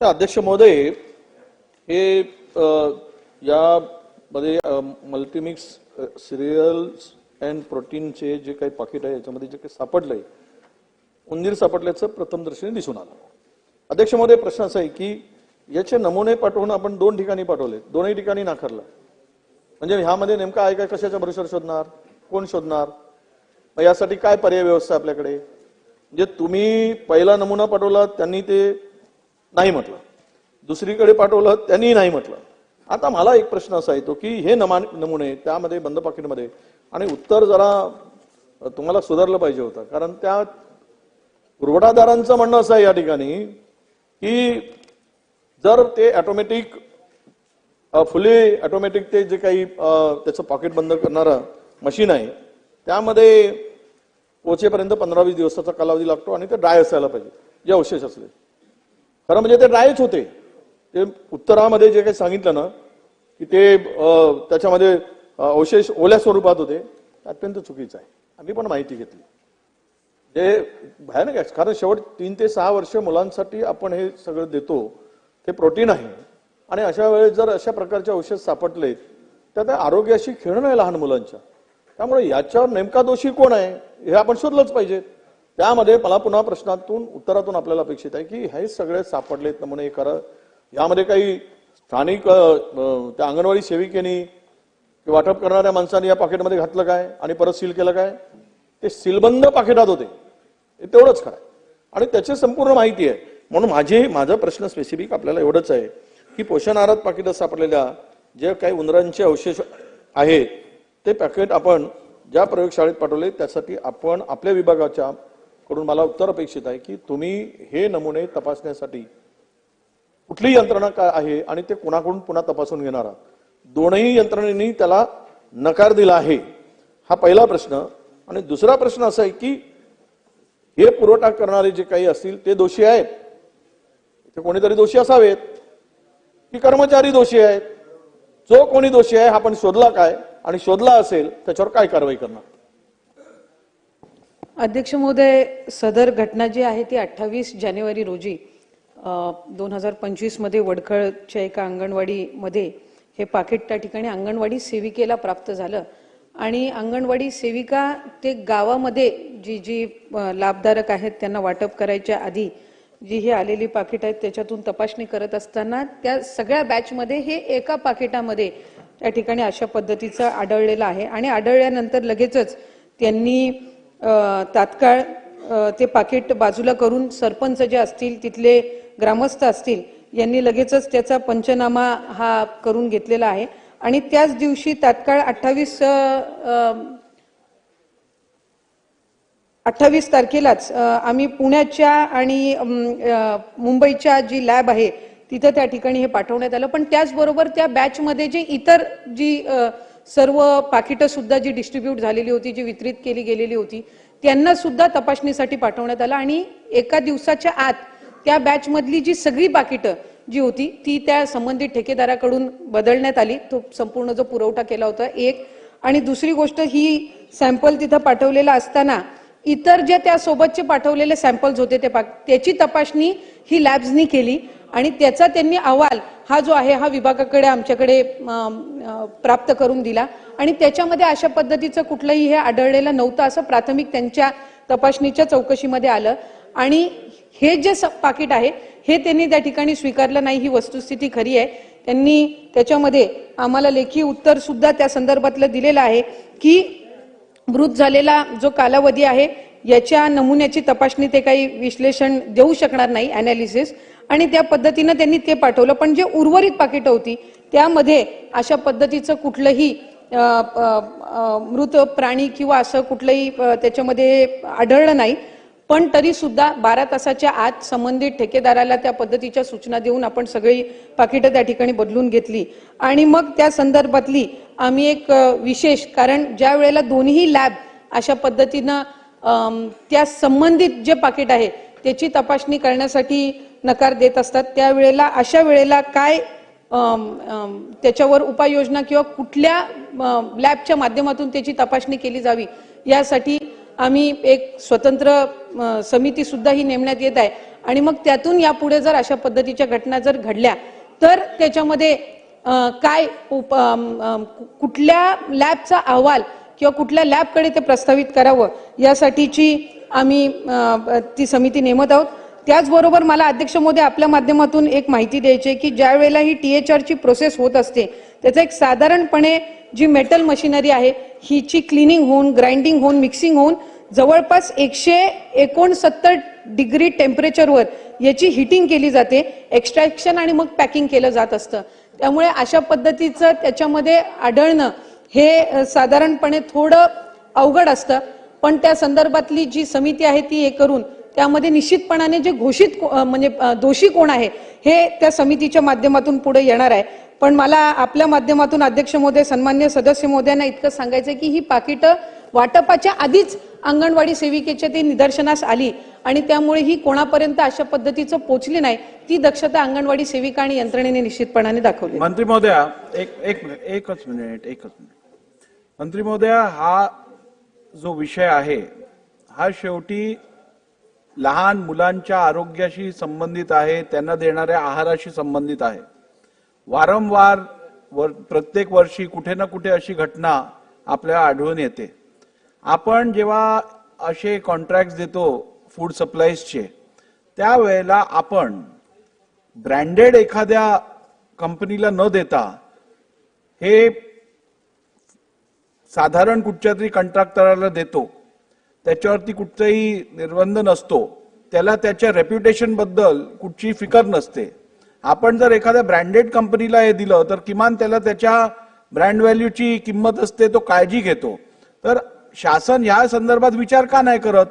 अध्यक्ष महोदय हे यामध्ये मल्टीमिक्स सिरियल्स अँड प्रोटीनचे जे काही पाकिट आहे याच्यामध्ये जे काही सापडलंय उंदीर सापडल्याचं प्रथम दर्शनी दिसून आलं. अध्यक्ष महोदय प्रश्न असा आहे की याचे नमुने पाठवून आपण दोन ठिकाणी पाठवले. दोनही ठिकाणी नाकारलं. म्हणजे ह्यामध्ये नेमका आहे काय कशाच्या भरोशावर शोधणार? कोण शोधणार? मग यासाठी काय पर्याय व्यवस्था आपल्याकडे? म्हणजे तुम्ही पहिला नमुना पाठवला त्यांनी ते नाही म्हटलं. दुसरीकडे पाठवलं त्यांनी नाही म्हटलं. आता मला एक प्रश्न असा येतो की हे नमा नमुने त्यामध्ये बंद पाकिटमध्ये आणि उत्तर जरा तुम्हाला सुधारलं पाहिजे होतं. कारण त्या पुरवठादारांचं म्हणणं असं आहे या ठिकाणी की जर ते ॲटोमॅटिक फुली ॲटोमॅटिक ते जे काही त्याचं पॉकेट बंद करणारं मशीन आहे त्यामध्ये पोचेपर्यंत पंधरा वीस दिवसाचा कालावधी लागतो आणि ते ड्राय असायला पाहिजे. जे अवशेष असले. खरं म्हणजे ते ड्रायच होते. ते उत्तरामध्ये जे काही सांगितलं ना की ते त्याच्यामध्ये अवशेष ओल्या स्वरूपात होते. अत्यंत चुकीचं आहे. आम्ही पण माहिती घेतली. जे भयानक आहे. कारण शेवट तीन ते सहा वर्ष मुलांसाठी आपण हे सगळं देतो. ते प्रोटीन आहे. आणि अशा वेळेस जर अशा प्रकारचे औषध सापडले तर त्या आरोग्याशी खेळणं आहे लहान मुलांच्या. त्यामुळे याच्यावर नेमका दोषी कोण आहे हे आपण शोधलंच पाहिजे. त्यामध्ये मला पुन्हा प्रश्नातून उत्तरातून आपल्याला अपेक्षित आहे की हे सगळे सापडलेत नमुने करा यामध्ये काही स्थानिक त्या अंगणवाडी सेविकेनी वाटप करणाऱ्या माणसाने या पाकिटमध्ये घातलं काय आणि परत सील केलं काय? ते सीलबंद पाकिटात होते. हे तेवढंच खरं आणि त्याची संपूर्ण माहिती आहे. म्हणून माझे माझा प्रश्न स्पेसिफिक आपल्याला एवढंच आहे की पोषण आहारात पाकिटात सापडलेल्या जे काही उंदरांचे अवशेष आहेत ते पॅकेट आपण ज्या प्रयोगशाळेत पाठवले त्यासाठी आपण आपल्या विभागाच्या कडून मला उत्तर अपेक्षित आहे की तुम्ही हे नमुने तपासण्यासाठी कुठली यंत्रणा काय आहे आणि ते कोणाकडून पुन्हा तपासून घेणार आहात? दोनही यंत्रणेनी त्याला नकार दिला आहे. हा पहिला प्रश्न. आणि दुसरा प्रश्न असा आहे की हे पुरवठा करणारे जे काही असतील ते दोषी आहेत. ते कोणीतरी दोषी असावेत. की कर्मचारी दोषी आहेत. जो कोणी दोषी आहे हा आपण शोधला काय? आणि शोधला असेल त्याच्यावर काय कारवाई करणार? अध्यक्ष महोदय सदर घटना जी आहे ती अठ्ठावीस जानेवारी रोजी दोन हजार पंचवीसमध्ये वडखळच्या एका अंगणवाडीमध्ये हे पाकिट त्या ठिकाणी अंगणवाडी सेविकेला प्राप्त झालं. आणि अंगणवाडी सेविका ते गावामध्ये जी जी लाभधारक आहेत त्यांना वाटप करायच्या आधी जी ही आलेली पाकिट आहेत त्याच्यातून तपासणी करत असताना त्या सगळ्या बॅचमध्ये हे एका पाकिटामध्ये त्या ठिकाणी अशा पद्धतीचं आढळलेलं आहे. आणि आढळल्यानंतर लगेचच त्यांनी तात्काळ ते पाकिट बाजूला करून सरपंच जे असतील तिथले ग्रामस्थ असतील यांनी लगेचच त्याचा पंचनामा हा करून घेतलेला आहे. आणि त्याच दिवशी तात्काळ अठ्ठावीस अठ्ठावीस तारखेलाच आम्ही पुण्याच्या आणि मुंबईच्या जी लॅब आहे तिथं त्या ठिकाणी हे पाठवण्यात आलं. पण त्याचबरोबर त्या बॅचमध्ये जे इतर जी सर्व पाकिटं सुद्धा जी डिस्ट्रीब्यूट झालेली होती जी वितरित केली गेलेली होती त्यांना सुद्धा तपासणीसाठी पाठवण्यात आलं आणि एका दिवसाच्या आत त्या बॅचमधली जी सगळी पाकिटं जी होती ती त्या संबंधित ठेकेदाराकडून बदलण्यात आली. तो संपूर्ण जो पुरवठा केला होता एक. आणि दुसरी गोष्ट ही सॅम्पल तिथं पाठवलेला असताना इतर जे त्यासोबतचे पाठवलेले सॅम्पल्स होते ते पा- त्याची तपासणी ही लॅब्सनी केली. आणि त्याचा त्यांनी अहवाल हा जो आहे हा विभागाकडे आमच्याकडे प्राप्त करून दिला. आणि त्याच्यामध्ये अशा पद्धतीचं कुठलंही हे आढळलेलं नव्हतं असं प्राथमिक त्यांच्या तपासणीच्या चौकशीमध्ये आलं. आणि हे जे स- पाकिट आहे हे त्यांनी त्या ठिकाणी स्वीकारलं नाही ही वस्तुस्थिती खरी आहे. त्यांनी त्याच्यामध्ये आम्हाला लेखी उत्तर सुद्धा त्या संदर्भातलं दिलेलं आहे की मृत झालेला जो कालावधी आहे याच्या नमुन्याची तपासणी ते काही विश्लेषण देऊ शकणार नाही अनालिसिस आणि त्या पद्धतीनं त्यांनी ते पाठवलं. पण जे उर्वरित पाकिटं होती त्यामध्ये अशा पद्धतीचं कुठलंही मृत प्राणी किंवा असं कुठलंही त्याच्यामध्ये आढळलं नाही. पण तरी सुद्धा बारा तासाच्या आत संबंधित ठेकेदाराला त्या पद्धतीच्या सूचना देऊन आपण सगळी पाकिटं त्या ठिकाणी बदलून घेतली. आणि मग त्या संदर्भातली आम्ही एक विशेष कारण ज्या वेळेला दोन्ही लॅब अशा पद्धतीनं त्या संबंधित जे पाकिट आहे त्याची तपासणी करण्यासाठी नकार देत असतात. त्यावेळेला अशा वेळेला काय त्याच्यावर उपाययोजना किंवा कुठल्या लॅबच्या माध्यमातून त्याची तपासणी केली जावी यासाठी आम्ही एक स्वतंत्र समिती सुद्धा ही नेमण्यात येत आहे. आणि मग त्यातून यापुढे जर अशा पद्धतीच्या घटना जर घडल्या तर त्याच्यामध्ये काय उप- कुठल्या लॅबचा अहवाल किंवा कुठल्या लॅबकडे ते प्रस्तावित करावं यासाठीची आम्ही ती समिती नेमत आहोत. त्याचबरोबर मला अध्यक्ष मोदी आपल्या माध्यमातून एक माहिती द्यायची आहे की ज्या वेळेला ही टी एच आरची प्रोसेस होत असते त्याचा एक साधारणपणे जी मेटल मशिनरी आहे हिची क्लिनिंग होऊन ग्राइंडिंग होऊन मिक्सिंग होऊन जवळपास एकशे एकोणसत्तर डिग्री टेम्परेचरवर याची हिटिंग केली जाते एक्स्ट्रॅक्शन आणि मग पॅकिंग केलं जात असतं. त्यामुळे अशा पद्धतीचं त्याच्यामध्ये आढळणं हे साधारणपणे थोडं अवघड असतं. पण त्या संदर्भातली जी समिती आहे ती हे करून त्यामध्ये निश्चितपणाने जे घोषित को- म्हणजे दोषी कोण आहे हे त्या समितीच्या माध्यमातून पुढे येणार आहे. पण मला आपल्या माध्यमातून अध्यक्ष महोदय सन्मान्य सदस्य महोदयांना इतकं सांगायचं की ही पाकिटं वाटपाच्या आधीच अंगणवाडी सेविकेच्या ती निदर्शनास आली आणि त्यामुळे ही कोणापर्यंत अशा पद्धतीचं पोचली नाही ती दक्षता अंगणवाडी सेविका आणि यंत्रणेने निश्चितपणाने दाखवली मंत्री महोदया एक एक मिनिट एकच मिनिट एकच मिनिट. मंत्री महोदया हा जो विषय आहे हा शेवटी लहान मुलांच्या आरोग्याशी संबंधित आहे त्यांना देणाऱ्या आहाराशी संबंधित आहे. वारंवार वर प्रत्येक वर्षी कुठे ना कुठे अशी घटना आपल्याला आढळून येते. आपण जेव्हा असे कॉन्ट्रॅक्ट देतो फूड सप्लाईजचे त्यावेळेला आपण ब्रँडेड एखाद्या कंपनीला न देता हे साधारण कुठच्या तरी कंत्राटदाराला देतो. त्याच्यावरती कुठचाही निर्बंध नसतो. त्याला त्याच्या रेप्युटेशनबद्दल कुठची फिकर नसते. आपण जर एखाद्या ब्रँडेड कंपनीला हे दिलं तर किमान त्याला त्याच्या ब्रँड व्हॅल्यूची किंमत असते तो काळजी घेतो. तर शासन ह्या संदर्भात विचार का नाही करत?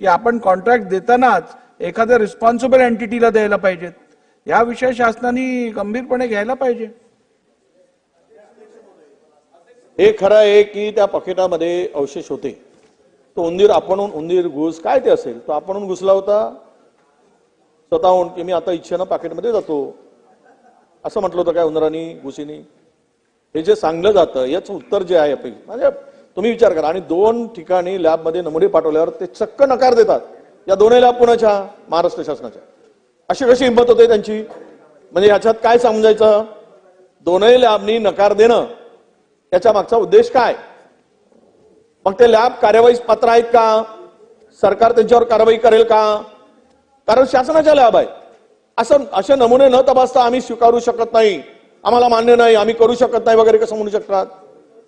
की आपण कॉन्ट्रॅक्ट देतानाच एखाद्या रिस्पॉन्सिबल एंटिटीला द्यायला पाहिजेत. या विषय शासनाने गंभीरपणे घ्यायला पाहिजे. हे खरं आहे की त्या पाकिटामध्ये अवशेष होते. तो उंदीर आपणहून उंदीर घुस काय ते असेल? तो आपणहून घुसला होता. स्वतःहून की मी आता इच्छेनं पाकिटमध्ये जातो. असं म्हटलं होतं काय उंदरानी घुसीनी? हे जे सांगलं जातं याचं उत्तर जे आहे आपली म्हणजे तुम्ही विचार करा. आणि दोन ठिकाणी लॅबमध्ये नमुने पाठवल्यावर ते चक्क नकार देतात. या दोन्ही लॅब पुण्याच्या महाराष्ट्र शासनाच्या. अशी कशी हिंमत होते त्यांची? म्हणजे याच्यात काय समजायचं? दोनही लॅबनी नकार देणं. याच्या मागचा उद्देश काय? मग ते लॅब कार्यवाहीस पात्र आहेत का? सरकार त्यांच्यावर कारवाई करेल का? कारण शासनाच्या लॅब आहे असं असे नमुने न तपासता आम्ही स्वीकारू शकत नाही. आम्हाला मान्य नाही आम्ही करू शकत नाही वगैरे कसं म्हणू शकतात?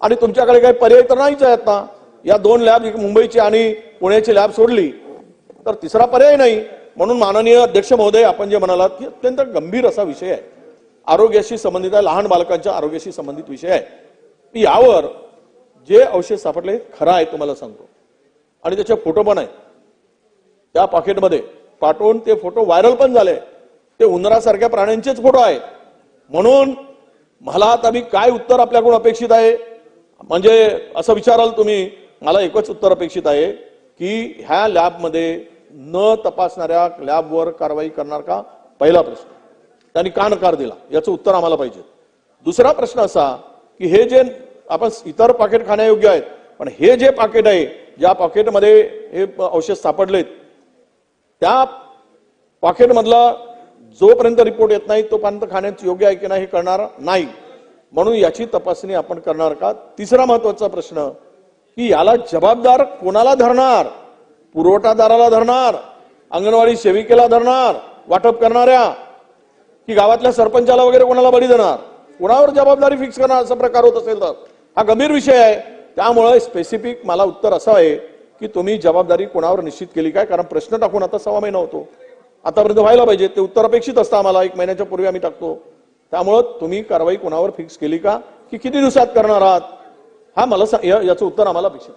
आणि तुमच्याकडे काही पर्याय तर नाहीच आहे आता या दोन लॅब मुंबईची आणि पुण्याची लॅब सोडली तर तिसरा पर्याय नाही. म्हणून माननीय अध्यक्ष महोदय आपण जे म्हणालात की अत्यंत गंभीर असा विषय आहे. आरोग्याशी संबंधित आहे लहान बालकांच्या आरोग्याशी संबंधित विषय आहे. यावर जे अवशेष सापडले खरं आहे तुम्हाला सांगतो. आणि त्याचे फोटो पण आहे. त्या पाकिटमध्ये पाठवून ते फोटो व्हायरल पण झाले. ते उंदरासारख्या प्राण्यांचेच फोटो आहेत. म्हणून मला आता मी काय उत्तर आपल्याकडून अपेक्षित आहे? म्हणजे असं विचाराल तुम्ही मला एकच उत्तर अपेक्षित आहे की ह्या लॅबमध्ये न तपासणाऱ्या लॅबवर कारवाई करणार का? पहिला प्रश्न. त्यांनी का नकार दिला. याचं उत्तर आम्हाला पाहिजे. दुसरा प्रश्न असा की हे जे आपण इतर पाकिट खाण्यायोग्य आहेत. पण हे जे पाकिट आहे ज्या पाकिटमध्ये हे औषध सापडलेत त्या पाकिटमधला जोपर्यंत रिपोर्ट येत नाही तोपर्यंत खाण्याचं योग्य आहे की नाही हे करणार नाही. म्हणून याची तपासणी आपण करणार का? तिसरा महत्त्वाचा प्रश्न की याला जबाबदार कोणाला धरणार? पुरवठादाराला धरणार? अंगणवाडी सेविकेला धरणार? वाटप करणाऱ्या? की गावातल्या सरपंचाला वगैरे कोणाला बळी देणार? कोणावर जबाबदारी फिक्स करणार? असा प्रकार होत असेल तर. हा गंभीर विषय आहे. त्यामुळे स्पेसिफिक मला उत्तर असं आहे की तुम्ही जबाबदारी कोणावर निश्चित केली काय? कारण प्रश्न टाकून आता सव्वा महिना होतो. आतापर्यंत व्हायला पाहिजे ते उत्तर अपेक्षित असतं आम्हाला. एक महिन्याच्या पूर्वी आम्ही टाकतो. त्यामुळं तुम्ही कारवाई कोणावर फिक्स केली का? की किती दिवसात करणार आहात? हा मला याचं उत्तर आम्हाला अपेक्षित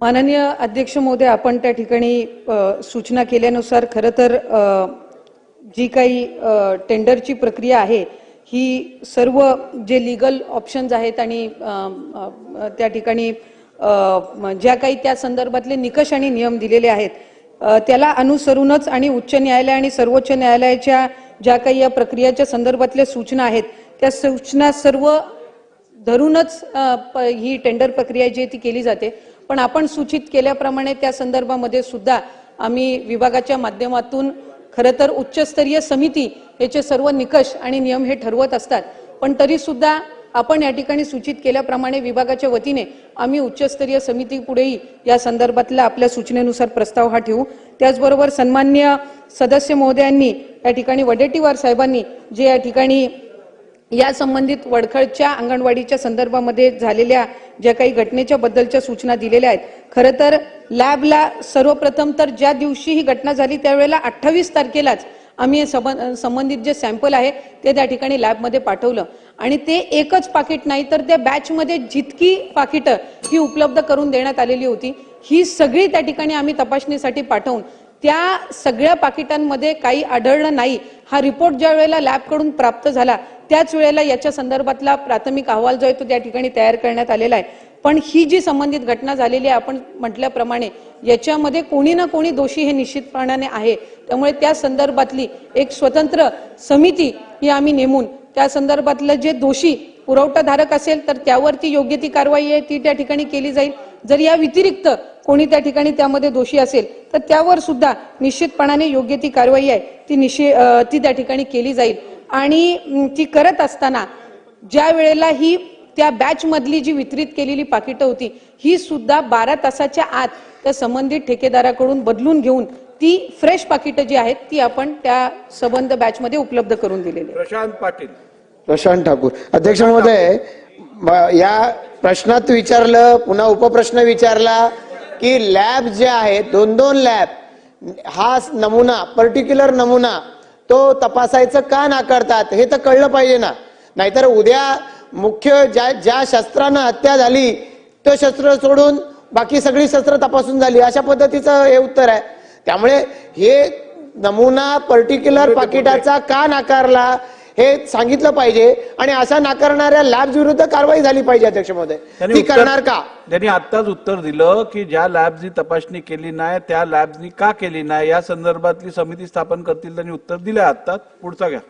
माननीय अध्यक्ष महोदय आपण त्या ठिकाणी सूचना केल्यानुसार खरं तर जी काही टेंडरची प्रक्रिया आहे ही सर्व जे लिगल ऑप्शन्स आहेत आणि त्या ठिकाणी ज्या काही त्या संदर्भातले निकष आणि नियम दिलेले आहेत त्याला अनुसरूनच आणि उच्च न्यायालय आणि सर्वोच्च न्यायालयाच्या ज्या काही या प्रक्रियाच्या संदर्भातल्या सूचना आहेत त्या सूचना सर्व धरूनच प- ही टेंडर प्रक्रिया जी आहे ती केली जाते. पण आपण सूचित केल्याप्रमाणे त्या संदर्भामध्ये सुद्धा आम्ही विभागाच्या माध्यमातून खरं तर उच्चस्तरीय समिती याचे सर्व निकष आणि नियम हे ठरवत असतात. पण तरी सुद्धा आपण या ठिकाणी सूचित केल्याप्रमाणे विभागाच्या वतीने आम्ही उच्चस्तरीय समिती पुढेही या संदर्भातल्या आपल्या सूचनेनुसार प्रस्ताव हा ठेवू. त्याचबरोबर सन्मान्य सदस्य महोदयांनी या ठिकाणी वडेट्टीवार साहेबांनी जे या ठिकाणी या संबंधित वडखळच्या अंगणवाडीच्या संदर्भामध्ये झालेल्या ज्या काही घटनेच्या बद्दलच्या सूचना दिलेल्या आहेत खरं तर लॅबला सर्वप्रथम तर ज्या दिवशी ही घटना झाली त्यावेळेला अठ्ठावीस तारखेलाच आम्ही संबंधित जे सॅम्पल आहे ते त्या ठिकाणी लॅबमध्ये पाठवलं. आणि ते एकच पाकिट नाही तर त्या बॅचमध्ये जितकी पाकिटं ही उपलब्ध करून देण्यात आलेली होती ही सगळी त्या ठिकाणी आम्ही तपासणीसाठी पाठवून त्या सगळ्या पाकिटांमध्ये काही आढळलं नाही. हा रिपोर्ट ज्या वेळेला लॅबकडून प्राप्त झाला त्याच वेळेला याच्या संदर्भातला प्राथमिक अहवाल जो आहे तो त्या ठिकाणी तयार करण्यात आलेला आहे. पण ही जी संबंधित घटना झालेली आहे आपण म्हटल्याप्रमाणे याच्यामध्ये कोणी ना कोणी दोषी हे निश्चितपणाने आहे. त्यामुळे त्या संदर्भातली एक स्वतंत्र समिती ही आम्ही नेमून त्या संदर्भातलं जे दोषी पुरवठाधारक असेल तर त्यावरती योग्य ती कारवाई आहे ती त्या ठिकाणी केली जाईल. जर या व्यतिरिक्त कोणी त्या ठिकाणी त्यामध्ये दोषी असेल तर त्यावर सुद्धा निश्चितपणाने योग्य ती कारवाई आहे. ती निश्चित ती त्या ठिकाणी केली जाईल. आणि ती करत असताना ज्या वेळेला ही त्या बॅच मधली जी वितरित केलेली पाकिटं होती ही सुद्धा बारा तासाच्या आत त्या संबंधित ठेकेदाराकडून बदलून घेऊन ती फ्रेश पाकिटं जी आहेत ती आपण त्या संबंध बॅच मध्ये उपलब्ध करून दिलेली. प्रशांत पाटील. प्रशांत ठाकूर. अध्यक्ष महोदय म- या प्रश्नात विचारलं पुन्हा उपप्रश्न विचारला की लॅब जे आहेत दोन दोन लॅब हा नमुना पर्टिक्युलर नमुना तो तपासायचं का नाकारतात हे तर कळलं पाहिजे ना. नाहीतर उद्या मुख्य ज्या ज्या शस्त्रानं हत्या झाली तो शस्त्र सोडून बाकी सगळी शस्त्र तपासून झाली अशा पद्धतीचं हे उत्तर आहे. त्यामुळे हे नमुना पर्टिक्युलर पाकिटाचा का नाकारला हे सांगितलं पाहिजे आणि अशा नाकारणाऱ्या लॅब्स विरुद्ध कारवाई झाली पाहिजे अध्यक्ष महोदय. ती करणार का? त्यांनी आत्ताच उत्तर दिलं की ज्या लॅबनी तपासणी केली नाही त्या लॅबनी का केली नाही या संदर्भातली समिती स्थापन करतील त्यांनी उत्तर दिलं आत्ताच. पुढचा घ्या.